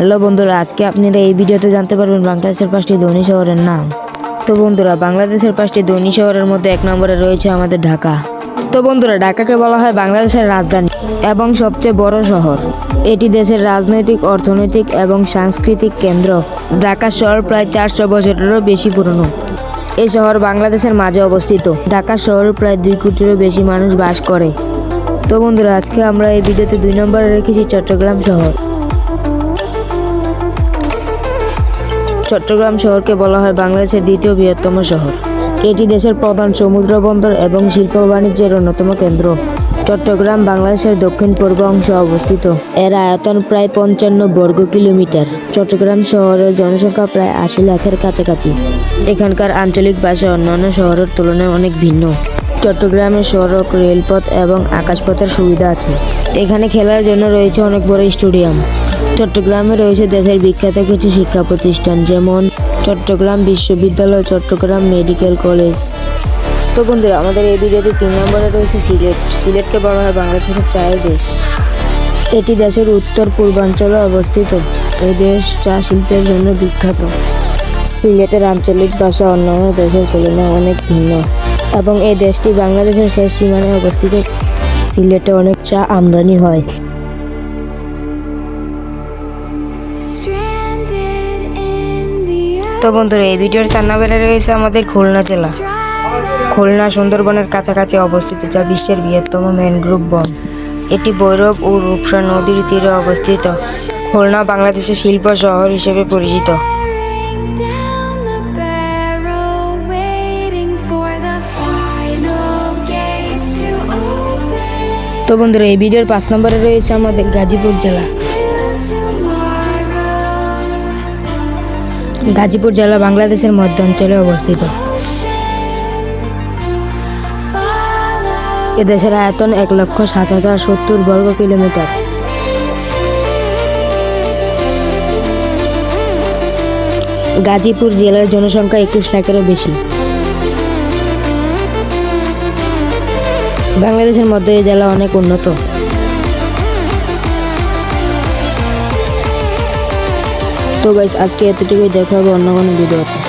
Hello বন্ধুরা, আজকে আপনারা এই ভিডিওতে জানতে পারবেন বাংলাদেশের পাঁচটি ধনী শহরের নাম। তো বন্ধুরা, বাংলাদেশের পাঁচটি ধনী শহরের মধ্যে এক নম্বরে রয়েছে আমাদের ঢাকা। তো বন্ধুরা, ঢাকাকে বলা হয় বাংলাদেশের রাজধানী এবং সবচেয়ে বড় শহর। এটি দেশের রাজনৈতিক, অর্থনৈতিক এবং সাংস্কৃতিক কেন্দ্র। ঢাকা শহর প্রায় চারশো বছরেরও বেশি পুরনো। এই শহর বাংলাদেশের মাঝে অবস্থিত। ঢাকা শহরে প্রায় দুই কোটিরও বেশি মানুষ বাস করে। তো বন্ধুরা, আজকে আমরা এই ভিডিওতে দুই নম্বরে রেখেছি চট্টগ্রাম শহর। চট্টগ্রাম শহরকে বলা হয় বাংলাদেশের দ্বিতীয় বৃহত্তম শহর। এটি দেশের প্রধান সমুদ্র বন্দর এবং শিল্প বাণিজ্যের অন্যতম কেন্দ্র। চট্টগ্রাম বাংলাদেশের দক্ষিণ পূর্ব অংশে অবস্থিত। এর আয়তন প্রায় পঞ্চান্ন বর্গ কিলোমিটার। চট্টগ্রাম শহরের জনসংখ্যা প্রায় আশি লাখের কাছাকাছি। এখানকার আঞ্চলিক ভাষা অন্যান্য শহরের তুলনায় অনেক ভিন্ন। চট্টগ্রামে সড়ক, রেলপথ এবং আকাশপথের সুবিধা আছে। এখানে খেলার জন্য রয়েছে অনেক বড় স্টেডিয়াম। চট্টগ্রামে রয়েছে দেশের বিখ্যাত কিছু শিক্ষা প্রতিষ্ঠান, যেমন চট্টগ্রাম বিশ্ববিদ্যালয়, চট্টগ্রাম মেডিকেল কলেজ। তো বন্ধুরা, আমাদের এই ভিডিওতে তিন নম্বরে রয়েছে সিলেট। সিলেটকে বলা হয় বাংলাদেশের চায়ের দেশ। এটি দেশের উত্তর পূর্বাঞ্চলে অবস্থিত। এই দেশ চা শিল্পের জন্য বিখ্যাত। সিলেটের আঞ্চলিক ভাষা অন্যান্য দেশের তুলনায় অনেক ভিন্ন। এবং এই দেশটি বাংলাদেশের শেষ সীমানায় অবস্থিত। সিলেটে অনেক চা আমদানি হয়। তো বন্ধুরা, এই ভিডিওর চার নম্বরে রয়েছে আমাদের খুলনা জেলা। খুলনা সুন্দরবনের কাছাকাছি অবস্থিত যা বিশ্বের বৃহত্তম ম্যানগ্রোভ বন। এটি ভৈরব ও রূপসা নদীর তীরে অবস্থিত। খুলনা বাংলাদেশের শিল্প শহর হিসেবে পরিচিত. তো বন্ধুরা, এই ভিডিওর পাঁচ নম্বরে রয়েছে আমাদের গাজীপুর জেলা। গাজীপুর জেলা বাংলাদেশের মধ্যাঞ্চলে অবস্থিত। follow এদেশের আয়তন এক লক্ষ সাত হাজার সত্তর বর্গ কিলোমিটার। গাজীপুর জেলার জনসংখ্যা একুশ লাখেরও বেশি। বাংলাদেশের মধ্যে এই জেলা অনেক উন্নত। তো গাইস আজকে এতটুকুই। দেখা হবে অন্য কোনো ভিডিওতে।